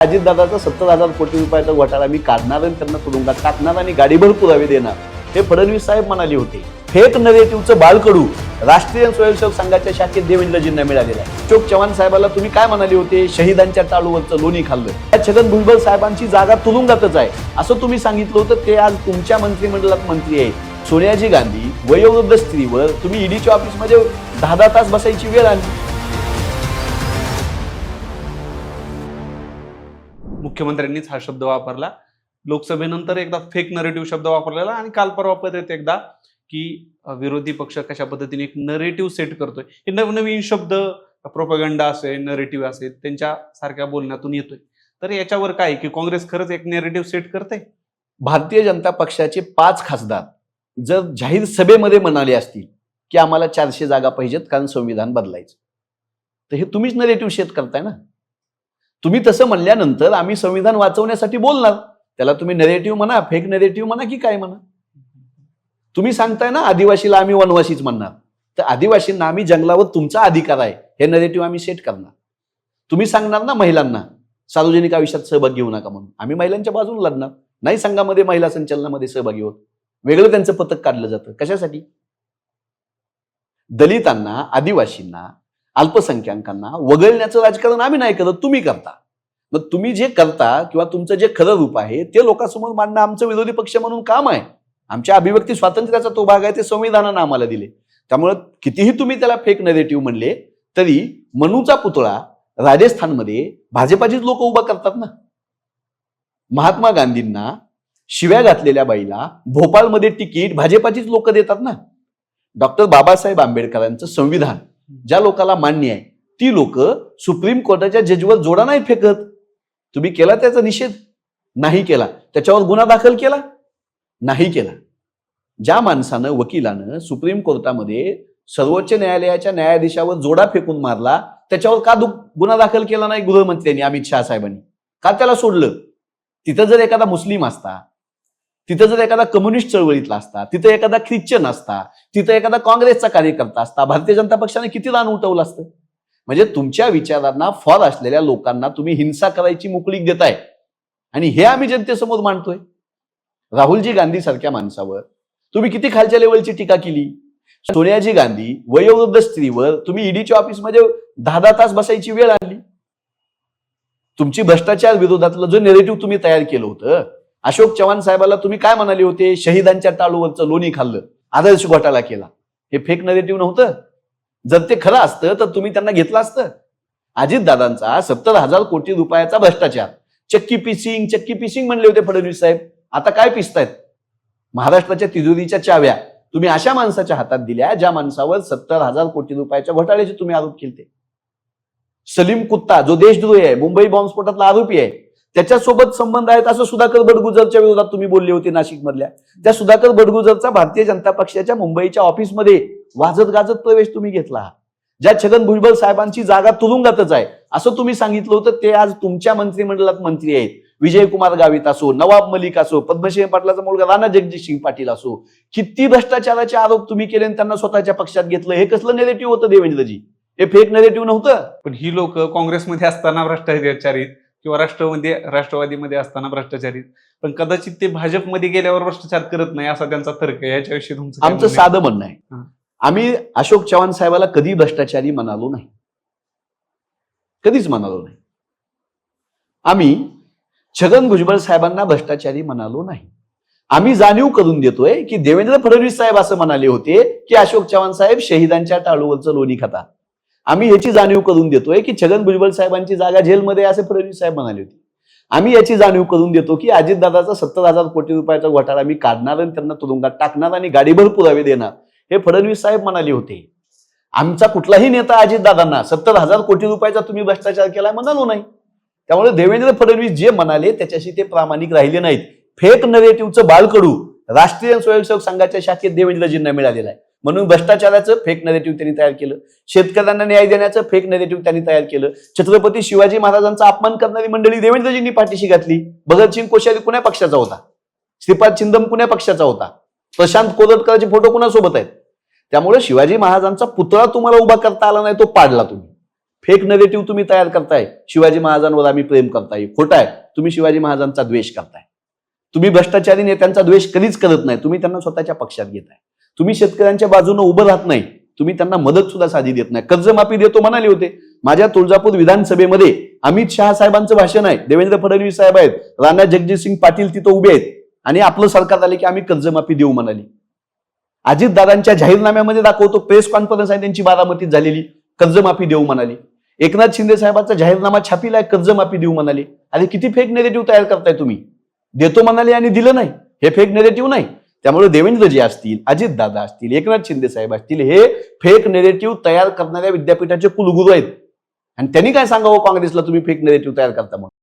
अजितदादाचा सत्तर हजार कोटी रुपयाचा घोटाळा मी काढणार आणि त्यांना तुरुंगात टाकणार आणि गाडीभर पुरावे देणार. हे फडणवीस साहेब म्हणाले होते. फेक नरेटिव्हचं बाळकडू. राष्ट्रीय स्वयंसेवक संघाच्या शाखेत देवेंद्रजींना मिळालेला आहे. अशोक चव्हाण साहेबाला तुम्ही काय म्हणाले होते? शहीदांच्या टाळूवरचं लोणी खाल्लं. या छगन भुजबळ साहेबांची जागा तुरुंगातच आहे. असं तुम्ही सांगितलं होतं ते आज तुमच्या मंत्रिमंडळात मंत्री आहेत. सोनियाजी गांधी वयोवृद्ध स्त्रीवर तुम्ही ईडीच्या ऑफिसमध्ये दहा दहा तास बसायची वेळ आणली. मुख्यमंत्र्यांनीच हा शब्द वापरला. लोकसभेनंतर एकदा फेक नरेटिव्ह शब्द वापरलेला आणि काल परवा परत एकदा की विरोधी पक्ष कशा पद्धतीने एक नरेटिव्ह सेट करतोय. हे नवनवीन शब्द प्रोपगंडा असेल नरेटिव्ह असेल त्यांच्या सारख्या बोलण्यातून येतोय. तर याच्यावर काय की काँग्रेस खरंच एक नेरेटिव्ह सेट करते? भारतीय जनता पक्षाचे पाच खासदार जर जाहीर सभेमध्ये म्हणाले असतील की आम्हाला चारशे जागा पाहिजेत कारण संविधान बदलायचं. तर हे तुम्हीच नरेटिव्ह शेत करताय ना? तुम्ही तसं म्हणल्यानंतर आम्ही संविधान वाचवण्यासाठी बोलणार. त्याला तुम्ही नेरेटिव्ह म्हणा फेक नरेटिव्ह म्हणा की काय म्हणा. तुम्ही सांगताय ना आदिवासीला आम्ही वनवासीच म्हणणार. तर आदिवासींना आम्ही जंगलावर तुमचा अधिकार आहे. हे नरेटिव्ह आम्ही सेट करणार. तुम्ही सांगणार ना महिलांना सार्वजनिक आयुष्यात सहभाग घेऊ नका म्हणून. आम्ही महिलांच्या बाजूने लढणार. नाही संघामध्ये महिला संचलनामध्ये सहभागी होत. वेगळं त्यांचं पथक काढलं जातं. कशासाठी? दलितांना आदिवासींना अल्पसंख्याकांना वगळण्याचं राजकारण आम्ही नाही करत तुम्ही करता. मग तुम्ही जे करता किंवा तुमचं जे खरं रूप आहे ते लोकांसमोर मांडणं आमचं विरोधी पक्ष म्हणून काम आहे. आमच्या अभिव्यक्ती स्वातंत्र्याचा तो भाग आहे ते संविधानानं आम्हाला दिले. त्यामुळं कितीही तुम्ही त्याला फेक नरेटिव्ह म्हणले तरी मनूचा पुतळा राजस्थानमध्ये भाजपाचीच लोक उभा करतात ना. महात्मा गांधींना शिव्या घातलेल्या बाईला भोपाळमध्ये तिकीट भाजपाचीच लोक देतात ना. डॉक्टर बाबासाहेब आंबेडकरांचं संविधान. ज्या लोकाला मान्य आहे ती लोक सुप्रीम कोर्टाच्या जजवर जोडा नाही फेकत. तुम्ही केला त्याचा निषेध? नाही केला. त्याच्यावर गुन्हा दाखल केला? नाही केला. ज्या माणसानं वकिलानं सुप्रीम कोर्टामध्ये सर्वोच्च न्यायालयाच्या न्यायाधीशावर जोडा फेकून मारला त्याच्यावर का दुख गुन्हा दाखल केला नाही गृहमंत्र्यांनी अमित शहा साहेबांनी? का त्याला सोडलं? तिथं जर एखादा मुस्लिम असता तिथं जर एखादा कम्युनिस्ट चळवळीतला असता तिथं एखादा ख्रिश्चन असता तिथं एखादा काँग्रेसचा कार्यकर्ता असता भारतीय जनता पक्षाने किती रान उठवलं असतं? म्हणजे तुमच्या विचारांना फॉल असलेल्या लोकांना तुम्ही हिंसा करायची मोकळीक देताय. आणि हे आम्ही जनतेसमोर मांडतोय. राहुलजी गांधी सारख्या माणसावर तुम्ही किती खालच्या लेवलची टीका केली? सोनियाजी गांधी वयोवृद्ध स्त्रीवर तुम्ही ईडीच्या ऑफिसमध्ये दहा दहा तास बसायची वेळ आणली. तुमची भ्रष्टाचार विरोधातलं जो नेरेटिव्ह तुम्ही तयार केलं होतं अशोक चव्हाण साहेबाला तुम्ही काय म्हणाले होते? शहीदांच्या टाळूवरचं लोणी खाल्लं. आदर्श घोटाळा केला. हे फेक नेरेटिव्ह नव्हतं. जर ते खरं असतं तर तुम्ही त्यांना घेतलं असतं. अजितदादांचा सत्तर हजार कोटी रुपयाचा भ्रष्टाचार. चक्की पिसिंग चक्की पिसिंग म्हणले होते फडणवीस साहेब. आता काय पिसतायत? महाराष्ट्राच्या तिजोरीच्या चाव्या तुम्ही अशा माणसाच्या हातात दिल्या ज्या माणसावर सत्तर हजार कोटी रुपयाच्या घोटाळ्याचे तुम्ही आरोप केले सलीम कुत्ता जो देशद्रोही आहे मुंबई बॉम्बस्फोटातला आरोपी आहे त्याच्यासोबत संबंध आहेत असं सुधाकर बडगुजरच्या विरोधात तुम्ही बोलले होते नाशिक मधल्या त्या सुधाकर बडगुजरचा भारतीय जनता पक्षाच्या मुंबईच्या ऑफिसमध्ये वाजत गाजत प्रवेश तुम्ही घेतला. ज्या छगन भुजबळ साहेबांची जागा तुरुंगातच आहे असं तुम्ही सांगितलं होतं ते आज तुमच्या मंत्रिमंडळात मंत्री आहेत. विजयकुमार गावित असो नवाब मलिक असो पद्मसिंह पाटलाचा मुलगा राणा जगजितसिंग पाटील असो किती भ्रष्टाचाराचे आरोप तुम्ही केले आणि त्यांना स्वतःच्या पक्षात घेतलं हे कसलं नेगेटिव्ह होतं देवेंद्रजी? हे फेक नेगेटिव्ह नव्हतं? पण ही लोक काँग्रेसमध्ये असताना भ्रष्टाचारीत किंवा राष्ट्रवादी राष्ट्रवादीमध्ये असताना भ्रष्टाचारीत पण कदाचित ते भाजपमध्ये गेल्यावर भ्रष्टाचार करत नाही असा त्यांचा तर्क आहे याच्याविषयी तुमचं आमचं? साधं म्हणणं आहे. आम्ही अशोक चव्हाण साहेबाला कधी भ्रष्टाचारी म्हणालो नाही. कधीच म्हणालो नाही. आम्ही छगन भुजबळ साहेबांना भ्रष्टाचारी म्हणालो नाही. आम्ही जाणीव करून देतोय की देवेंद्र फडणवीस साहेब असं म्हणाले होते की अशोक चव्हाण साहेब शहीदांच्या टाळूवरचं लोणी खाता. आम्ही याची जाणीव करून देतोय की छगन भुजबळ साहेबांची जागा जेलमध्ये असे फडणवीस साहेब म्हणाले होते. आम्ही याची जाणीव करून देतो की अजितदादाचा सत्तर हजार कोटी रुपयाचा घोटाळा मी काढणार आणि त्यांना तुरुंगात टाकणार आणि गाडीभर पुरावे देणार हे फडणवीस साहेब म्हणाले होते. आमचा कुठलाही नेता अजितदादांना सत्तर हजार कोटी रुपयाचा तुम्ही भ्रष्टाचार केला म्हणालो नाही. त्यामुळे देवेंद्र फडणवीस जे म्हणाले त्याच्याशी ते प्रामाणिक राहिले नाहीत. फेक नरेटिव्हचं बाळकडू राष्ट्रीय स्वयंसेवक संघाच्या शाखेत देवेंद्रजींना मिळालेलं आहे. म्हणून भ्रष्टाचाराचं फेक नरेटिव्ह त्यांनी तयार केलं. शेतकऱ्यांना न्याय देण्याचं फेक नरेटिव्ह त्यांनी तयार केलं. छत्रपती शिवाजी महाराजांचा अपमान करणारी मंडळी देवेंद्रजींनी पाठीशी घातली. भगतसिंग कोश्यारी कुण्या पक्षाचा होता. श्रीपाद चिंदम कुण्या पक्षाचा होता. प्रशांत कोदटकरांचे फोटो कुणासोबत आहेत? त्यामुळे शिवाजी महाराजांचा पुतळा तुम्हाला उभा करता आला नाही तो पाडला तुम्ही. फेक नेगेटिव्ह तुम्ही तयार करताय. शिवाजी महाराजांवर आम्ही प्रेम करताय. खोटा आहे. तुम्ही शिवाजी महाराजांचा द्वेष करताय. तुम्ही भ्रष्टाचारी नेत्यांचा द्वेष कधीच करत नाही. तुम्ही त्यांना स्वतःच्या पक्षात घेताय. तुम्ही शेतकऱ्यांच्या बाजूने उभं राहत नाही तुम्ही त्यांना मदत सुद्धा साधी देत नाही. कर्जमाफी देतो म्हणाले होते. माझ्या तुळजापूर विधानसभेमध्ये अमित शहा साहेबांचं भाषण आहे. देवेंद्र फडणवीस साहेब आहेत. राणा जगजितसिंग पाटील तिथं उभे आहेत. आणि आपलं सरकार आले की आम्ही कर्जमाफी देऊ म्हणाली. अजितदादांच्या जाहीरनाम्यामध्ये दाखवतो प्रेस कॉन्फरन्स आहे त्यांची बारामतीत झालेली. कर्जमाफी देऊ म्हणाली. एकनाथ शिंदे साहेबांचा जाहीरनामा छापीला आहे कर्जमाफी देऊ म्हणाली. अरे किती फेक नेगेटिव्ह तयार करताय तुम्ही? देतो म्हणाले आणि दिलं नाही. हे फेक नेगेटिव्ह नाही. त्यामुळे देवेंद्रजी असतील अजितदादा असतील एकनाथ शिंदे साहेब असतील हे फेक नेरेटिव्ह तयार करणाऱ्या विद्यापीठाचे कुलगुरू आहेत. आणि त्यांनी काय सांगावं काँग्रेसला तुम्ही फेक नेरेटिव्ह तयार करता म्हणून?